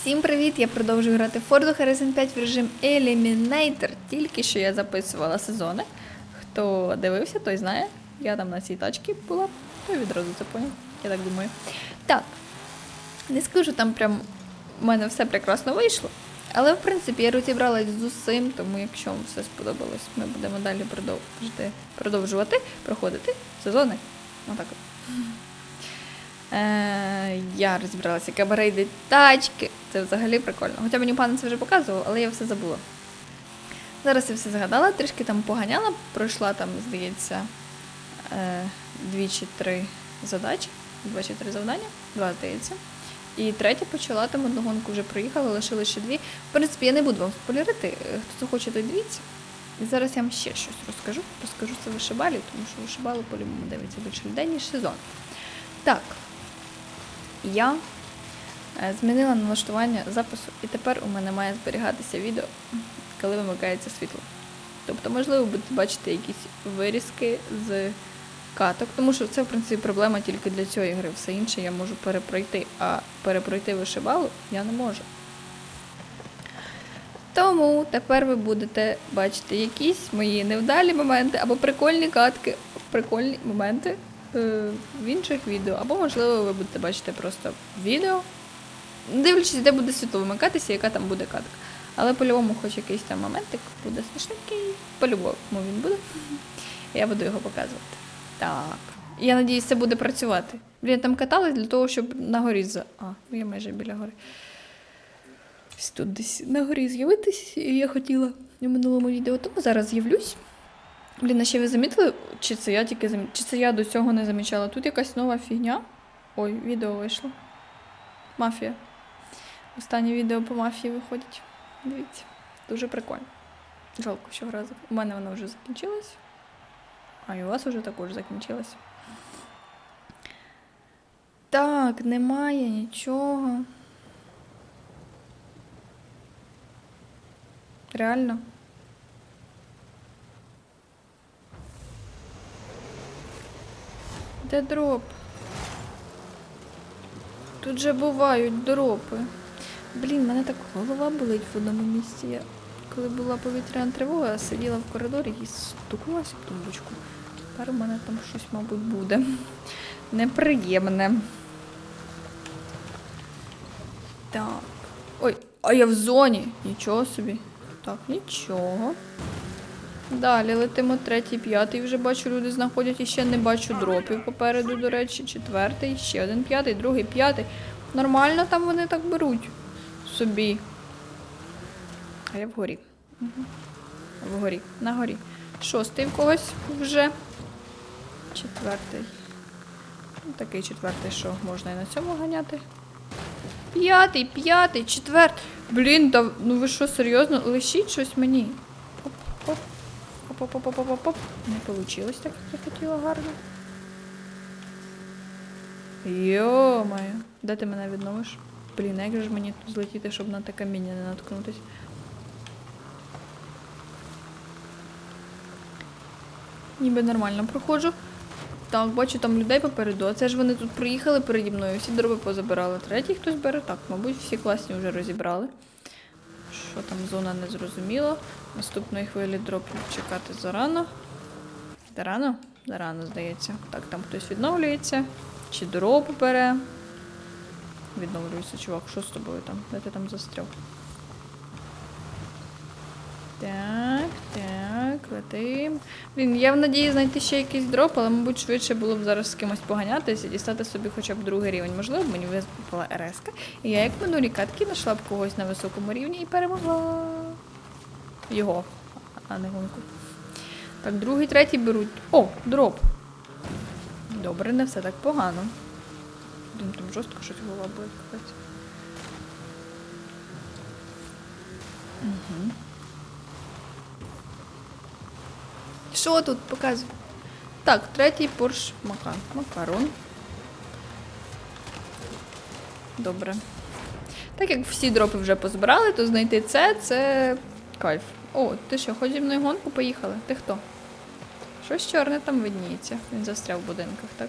Всім привіт! Я продовжую грати в Forza Horizon 5 в режим Eliminator. Тільки що я записувала сезони. Хто дивився, той знає. Я там на цій тачці була, той відразу це поняв. Я так думаю. Так, не скажу, там прям в мене все прекрасно вийшло. Але, в принципі, я розібралась з усім, тому якщо вам все сподобалось, ми будемо далі продовжувати проходити сезони. Отак от. Е, я розібралася, яка берейди тачки. Це взагалі прикольно. Хоча мені пан це вже показував, але я все забула. Зараз я все згадала, трішки там поганяла, пройшла там, здається, е, дві чи три задачі, два чи три завдання, два здається. І третя почала, там одну гонку вже проїхала, лишили ще дві. В принципі, я не буду вам спойлерити. Е, Хто захоче, той дивіться. І зараз я вам ще щось розкажу. Розкажу це вишибалі, тому що вишибалу по-любому дивиться більше людей, ніж сезон. Так, я е, змінила налаштування запису, і тепер у мене має зберігатися відео, коли вимикається світло. Тобто, можливо, будете бачити якісь вирізки з каток, тому що це, в принципі, проблема тільки для цієї гри. Все інше я можу перепройти, а перепройти вишибалу я не можу. Тому тепер ви будете бачити якісь мої невдалі моменти або прикольні катки, прикольні моменти в інших відео. Або, можливо, ви будете бачити просто відео, дивлячись, де буде світло вимикатися, яка там буде катка. Але по-любому, хоч якийсь там моментик буде смішненький, по-любому він буде. Я буду його показувати. Так. Я надіюсь, це буде працювати. Блін, там каталась для того, щоб на горі за. А, я майже біля гори. Тут десь на горі з'явитись, і я хотіла в минулому відео, тому зараз з'явлюсь. Блін, а ще ви замітили, чи це я тільки замітила, чи це я до цього не замічала? Тут якась нова фігня. Ой, відео вийшло. Мафія. Останнє відео по мафії виходить. Дивіться, дуже прикольно. Жалко, що гра У мене вона вже закінчилась. А і у вас вже також закінчилась. Так, немає нічого. Реально? Де дроп? Тут же бувають дропи. Блін, мене так голова болить в одному місці. Я коли була повітряна тривога, сиділа в коридорі і стукнулася в тумбочку. Тепер у мене там щось, мабуть, буде. Неприємне. Так. Ой, а я в зоні. Нічого собі. Так, нічого. Далі летимо третій, п'ятий. Вже бачу, люди знаходять і ще не бачу дропів попереду, до речі. Четвертий, ще один п'ятий, другий, п'ятий. Нормально там вони так беруть собі. А я вгорі. Угу. Вгорі, на горі. Шостий в когось вже. Четвертий. Ну, такий четвертий, що можна і на цьому ганяти. П'ятий, п'ятий, четвертий. Блін, да, ну ви що, серйозно? Лишіть щось мені. Оп, оп. Оп, оп, оп, оп. Не вийшло так, як я хотіла гарно. Йо-моє. Де ти мене відновиш? Блін, як же ж мені тут злетіти, щоб на те каміння не наткнутись? Ніби нормально проходжу. Так, бачу там людей попереду. А це ж вони тут приїхали переді мною, всі дроби позабирали. Третій хтось бере. Так, мабуть, всі класні вже розібрали. Що там зона не зрозуміла. Наступної хвилі дропів чекати зарано. Зарано? Зарано, здається. Так, там хтось відновлюється. Чи дроп бере. Відновлюється, чувак, що з тобою там? Де ти там застряв? Так, так, летим. Блін, я в надії знайти ще якийсь дроп, але, мабуть, швидше було б зараз з кимось поганятися і дістати собі хоча б другий рівень. Можливо, мені випала РС. І я, як в минулій катки, знайшла б когось на високому рівні і перемогла його, а не гонку. Так, другий, третій беруть. О, дроп. Добре, не все так погано. Блін, там жорстко щось голова буде. Угу. Що тут показує? Так, третій порш мака. Макарон. Добре. Так як всі дропи вже позбирали, то знайти це це кайф. О, ти що, хоч зі мною гонку поїхали? Ти хто? Щось чорне там видніється. Він застряв в будинках, так?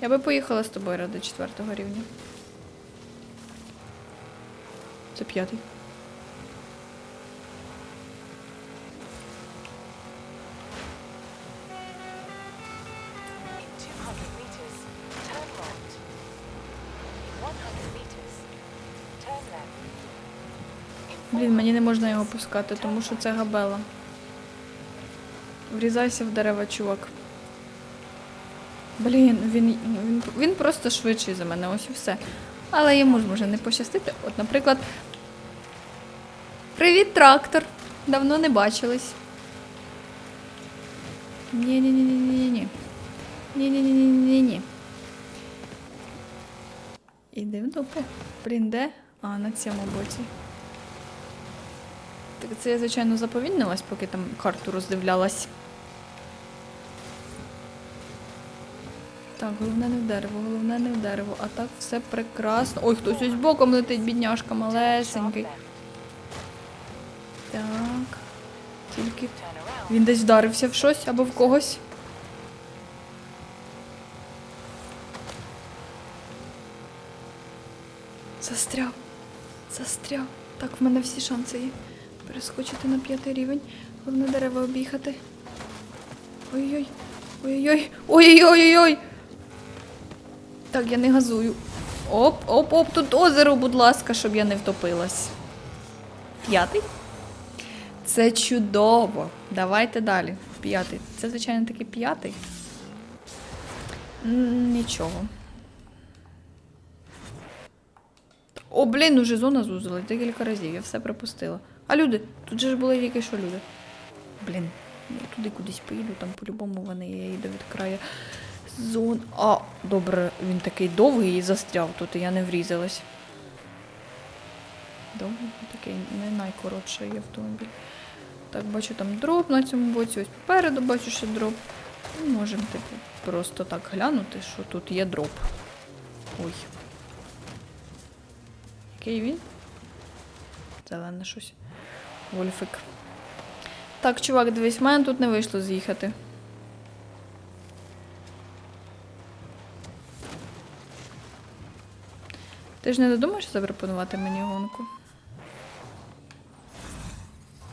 Я би поїхала з тобою ради четвертого рівня. Це п'ятий. Блін, мені не можна його пускати, тому що це габела. Врізайся в дерева, чувак. Блін, він, він, він просто швидший за мене, ось і все. Але йому ж може не пощастити. От, наприклад. Привіт, трактор! Давно не бачились. Ні-ні-ні-ні-ні-ні. Ні-ні-ні-ні-ні-ні. Іди в дупу. Блін, де? А, на цьому боці. Так це я, звичайно, заповільнилась, поки там карту роздивлялась. Так, головне не в дерево, головне не в дерево. А так все прекрасно. Ой, хтось ось боком летить, бідняшка, малесенький. Так. Тільки він десь вдарився в щось або в когось. Застряв. Застряв. Так, в мене всі шанси є. Перескочити на п'ятий рівень. Головне дерева об'їхати. Ой-ой-ой. Ой-ой-ой. Ой-ой-ой. Так, я не газую. Оп, оп, оп, тут озеро, будь ласка, щоб я не втопилась. П'ятий? Це чудово. Давайте далі. П'ятий. Це, звичайно, таки п'ятий. Нічого. О, блін, уже зона зузилась декілька разів, я все пропустила. А люди? Тут же ж були тільки що люди. Блін, я туди кудись поїду, там по-любому вони, я їду від краю зон. А, добре, він такий довгий і застряв тут, і я не врізалась. Довгий, такий не найкоротший автомобіль. Так, бачу там дроп на цьому боці, ось попереду бачу ще дроп. Можемо, типу, просто так глянути, що тут є дроп. Ой. Який він? Зелене щось. Вольфик. Так, чувак, дивись, в мене тут не вийшло з'їхати. Ти ж не додумаєш запропонувати мені гонку?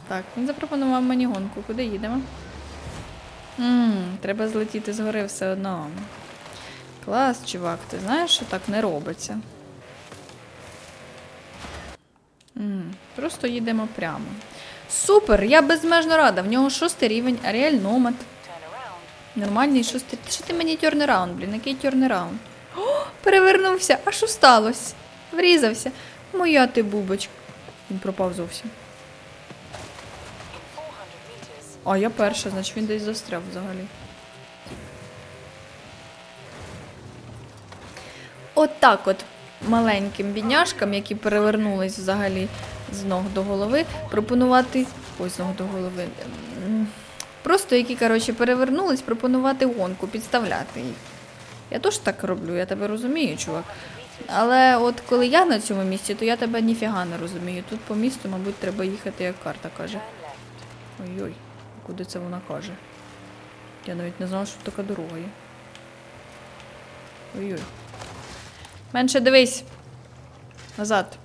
Так, він запропонував мені гонку. Куди їдемо? Ммм, треба злетіти з гори все одно. Клас, чувак, ти знаєш, що так не робиться. Просто їдемо прямо. Супер! Я безмежно рада. В нього шостий рівень, Аріель Номад. Нормальний шостий. Що ти мені тюрнераунд, блін? Який тюрнераунд? О, перевернувся. А що сталося? Врізався. Моя ти бубочка. Він пропав зовсім. In 400 meters, А я перша, значить він десь застряв взагалі. От так от маленьким бідняшкам, які перевернулись взагалі з ног до голови, пропонувати. Ой, з ног до голови. Просто які, коротше, перевернулись, пропонувати гонку, підставляти їх. Я теж так роблю, я тебе розумію, чувак. Але от коли я на цьому місці, то я тебе ніфіга не розумію. Тут по місту, мабуть, треба їхати, як карта каже. Ой-ой, куди це вона каже? Я навіть не знала, що така дорога є. Ой-ой. Менше дивись. Назад.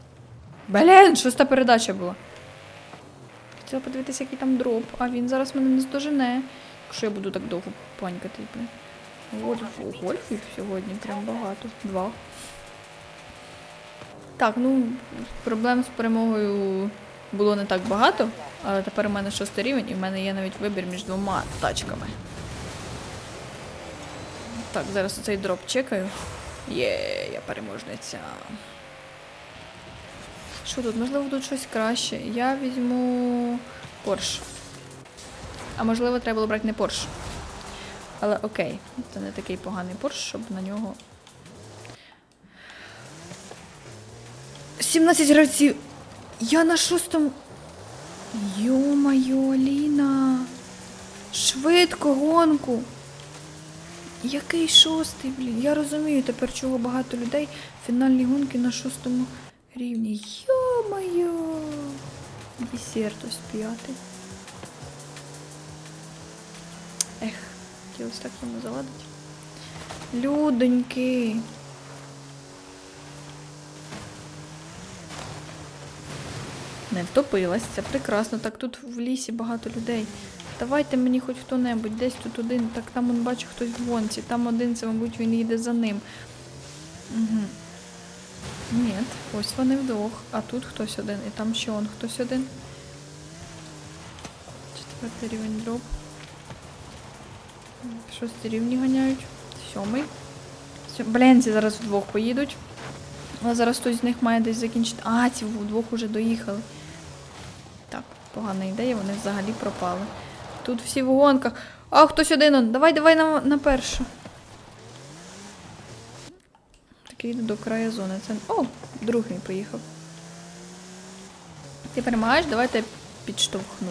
Блін, шоста передача була. Хотіла подивитися, який там дроп, а він зараз мене не здожене. Якщо я буду так довго панькати. Гольф, гольфів сьогодні прям багато. Два. Так, ну, проблем з перемогою було не так багато, але тепер у мене шостий рівень і в мене є навіть вибір між двома тачками. Так, зараз оцей дроп чекаю. Є, я переможниця. Що тут? Можливо, тут щось краще. Я візьму Порш. А можливо, треба було брати не Порш. Але окей, це не такий поганий Порш, щоб на нього. 17 гравців. Я на шостому. Йо-моє, Аліна. Швидко гонку. Який шостий, блін? Я розумію тепер, чого багато людей фінальні гонки на шостому рівні. Йо-моє. Десерт ось п'ятий. Ех, хотілося так йому заладити. Людоньки. Не втопилась, це прекрасно. Так тут в лісі багато людей. Давайте мені хоч хто-небудь, десь тут один. Так там он бачу хтось в гонці. Там один, це, мабуть, він їде за ним. Угу. Ні, ось вони вдвох. А тут хтось один. І там ще он хтось один. Четвертий рівень дроп. Шостий рівні ганяють. Сьомий. Сьом... Блін, ці зараз вдвох поїдуть. Але зараз хтось з них має десь закінчити. А, ці вдвох уже доїхали. Так, погана ідея, вони взагалі пропали. Тут всі в гонках. А, хтось один. Давай, давай на, на першу. Так йду до краю зони. Це... О, другий поїхав. Ти перемагаєш, давайте підштовхну.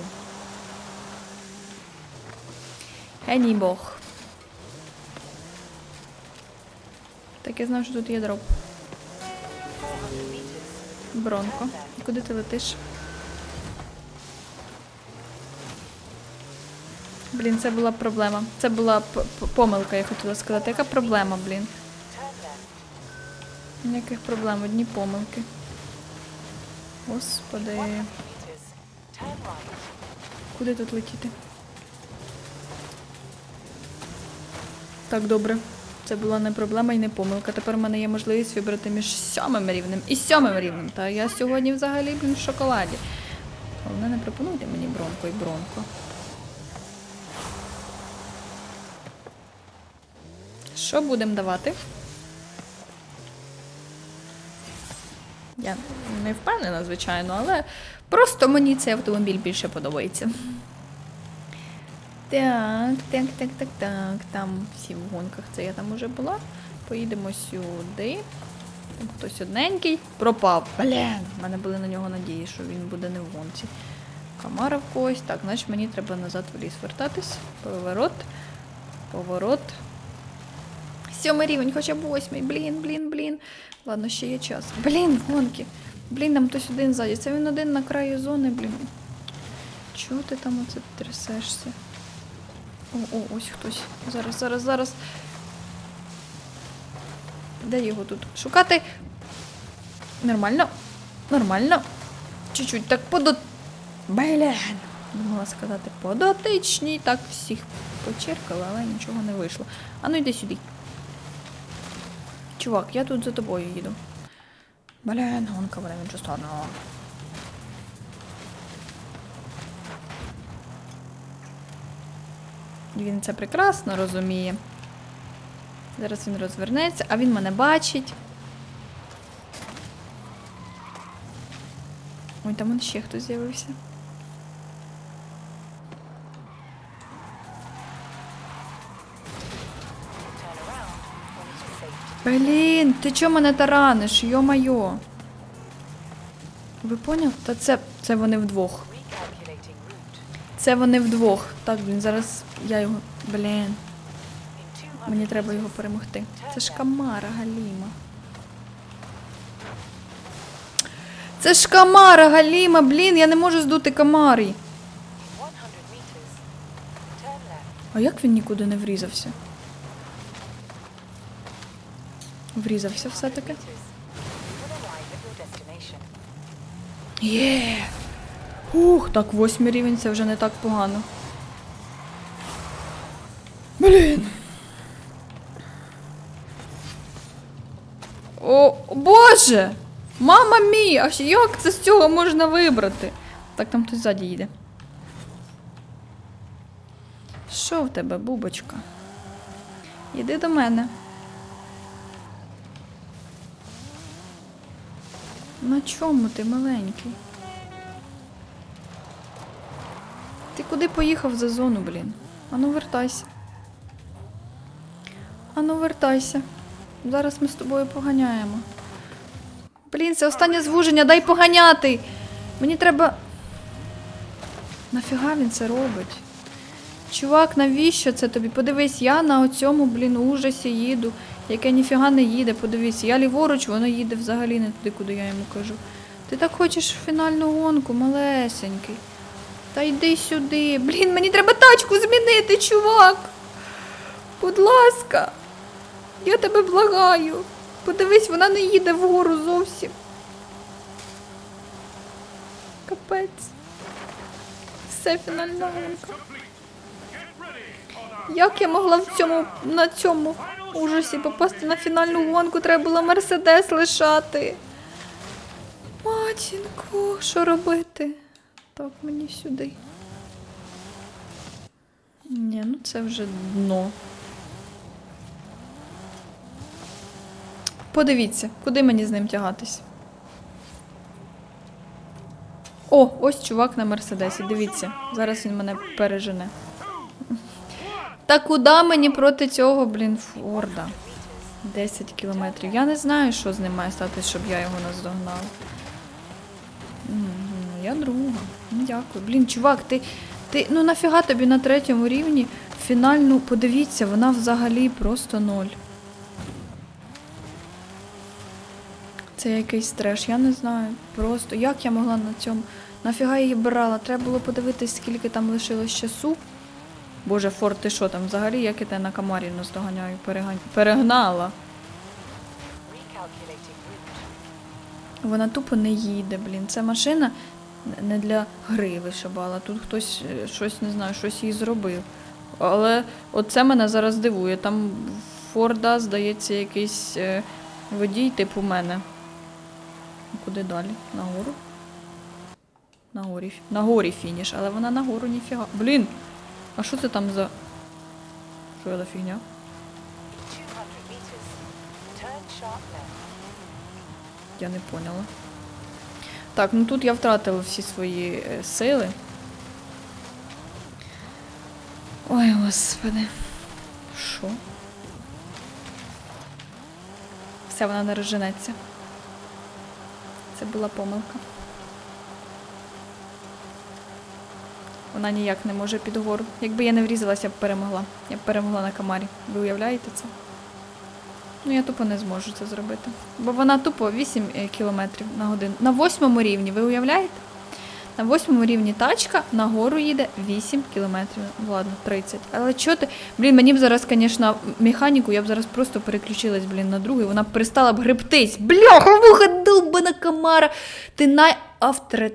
Геній Бог. Так я знав, що тут є дроп. Бронко. Куди ти летиш? Блін, це була проблема. Це була помилка, я хотіла сказати. Яка проблема, блін? Ніяких проблем, одні помилки. Господи. 100 meters. Turn right. Куди тут летіти? Так, добре. Це була не проблема і не помилка. Тепер у мене є можливість вибрати між сьомим рівнем і сьомим рівнем. Та я сьогодні взагалі блін, в шоколаді. Головне, не пропонуйте мені бронко і бронко. Що будемо давати? Я не впевнена, звичайно, але просто мені цей автомобіль більше подобається. Так, так, так, так, так. Там всі в гонках, це я там уже була. Поїдемо сюди. Там хтось одненький. Пропав. Блін, в мене були на нього надії, що він буде не в гонці. Камара в когось. Так, значить мені треба назад в ліс вертатись. Поворот. Поворот. Сьомий рівень, хоча б восьмий. Блін, блін, блін. Ладно, ще є час. Блін, гонки. Блін, там хтось один ззаді. Це він один на краю зони, блін. Чого ти там оце трясешся? О, о, ось хтось. Зараз, зараз, зараз. Де його тут? Шукати. Нормально. Нормально. Чуть-чуть так подот. Блін. Думала сказати подотичній. Так всіх почеркала, але нічого не вийшло. А ну йди сюди. Чувак, я тут за тобою їду. Блін, гонка буде в іншу сторону. Він це прекрасно розуміє. Зараз він розвернеться, а він мене бачить. Ой, там ще хтось з'явився. Блін, ти чого мене тараниш? Йо-майо. Ви поняв? Та це, це вони вдвох. Це вони вдвох. Так, блін, зараз я його. Блін, мені треба його перемогти. Це ж Камара Галіма. Це ж Камара Галіма, блін, я не можу здути Камарі. in 100 meters. Turn left. А як він нікуди не врізався? Врізався все-таки. Є. Ух, так, восьмий рівень це вже не так погано. Блін. О, Боже! Мама мія! А як це з цього можна вибрати? Так, там хтось ззаді їде. Що в тебе, бубочка? Іди до мене. На чому ти маленький? Ти куди поїхав за зону, блін? Ану вертайся. Ану вертайся. Зараз ми з тобою поганяємо. Блін, це останнє звуження, дай поганяти. Мені треба. Нафіга він це робить? Чувак, навіщо це тобі? Подивись, я на оцьому, блін, ужасі їду, яке ніфіга не їде. Подивись, я ліворуч, воно їде взагалі не туди, куди я йому кажу. Ти так хочеш фінальну гонку, малесенький. Та йди сюди. Блін, мені треба тачку змінити, чувак. Будь ласка, я тебе благаю. Подивись, вона не їде вгору зовсім. Капець. Все фінальна гонка. Як я могла в цьому на цьому ужасі попасти на фінальну гонку? Треба було Мерседес лишати. Матінко, що робити? Так, мені сюди. Ні, ну це вже дно. Подивіться, куди мені з ним тягатись. О, ось чувак на Мерседесі. Дивіться, зараз він мене пережене. Та куди мені проти цього, блін, Форда? 10 кілометрів. Я не знаю, що з ним має стати, щоб я його наздогнала. Я друга. Ну, дякую. Блін, чувак, ти. Ти. Ну нафіга тобі на третьому рівні фінальну. Подивіться, вона взагалі просто ноль. Це якийсь треш, я не знаю. Просто як я могла на цьому. Нафіга її брала? Треба було подивитись, скільки там лишилось часу. Боже, Форд, ти що там взагалі, як я тебе на камарі наздоганяю? Перегань... Перегнала. Вона тупо не їде, блін. Це машина не для гри вишибала. Тут хтось е, щось не знаю, щось їй зробив. Але оце мене зараз дивує. Там Форда, здається, якийсь е, водій, типу мене. Куди далі? Нагору? На горі. фі- На горі фініш, але вона на гору ніфіга. Блін! А що це там за. Що за фігня? 200 meters. Turn sharp left. Я не поняла. Так, ну тут я втратила всі свої е, сили. Ой, господи. Що? Все, вона не розженеться. Це була помилка. Вона ніяк не може під гору. Якби я не врізалася, я б перемогла. Я б перемогла на камарі. Ви уявляєте це? Ну, я тупо не зможу це зробити. Бо вона тупо 8 е, кілометрів на годину. На восьмому рівні, ви уявляєте? На восьмому рівні тачка нагору їде 8 кілометрів. Ну, Ладно, 30. Але чого ти. Блін, мені б зараз, звісно, механіку, я б зараз просто переключилась, блін, на другий, вона б перестала б гребтись. Бляха, муха, долбана камара. Ти найавтре...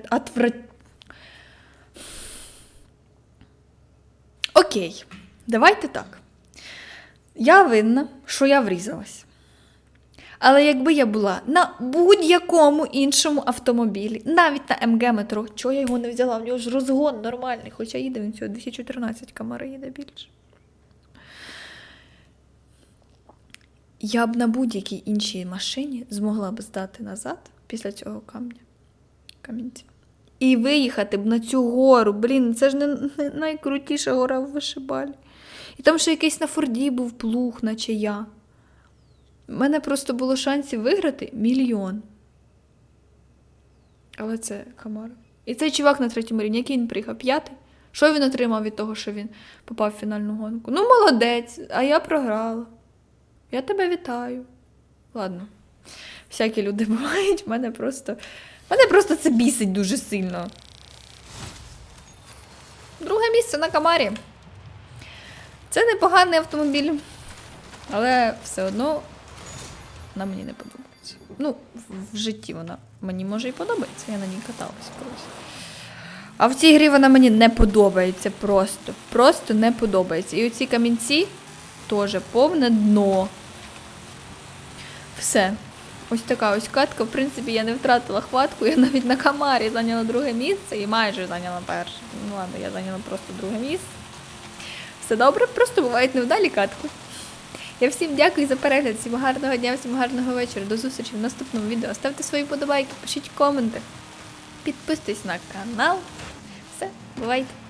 Окей, давайте так. Я винна, що я врізалась. Але якби я була на будь-якому іншому автомобілі, навіть на МГ метро, чого я його не взяла? В нього ж розгон нормальний, хоча їде він всього 214 камера їде більше. Я б на будь-якій іншій машині змогла б здати назад після цього камня. Камінця. І виїхати б на цю гору. Блін, це ж не, не найкрутіша гора в Вишибалі. І там ще якийсь на Форді був плуг, наче я. У мене просто було шансів виграти мільйон. Але це Камара. І цей чувак на третьому рівні, який він приїхав? П'ятий? Що він отримав від того, що він попав в фінальну гонку? Ну, молодець, а я програла. Я тебе вітаю. Ладно. Всякі люди бувають, в мене просто. Мене просто це бісить дуже сильно. Друге місце на Камарі. Це непоганий автомобіль, але все одно вона мені не подобається. Ну, в, житті вона мені може і подобається, я на ній каталась просто. А в цій грі вона мені не подобається просто. Просто не подобається. І оці камінці теж повне дно. Все. Ось така ось катка. В принципі, я не втратила хватку, я навіть на камарі зайняла друге місце і майже зайняла перше. Ну ладно, я зайняла просто друге місце. Все добре, просто бувають невдалі катки. Я всім дякую за перегляд, всім гарного дня, всім гарного вечора. До зустрічі в наступному відео. Ставте свої подобайки, пишіть коменти, підписуйтесь на канал. Все, бувайте!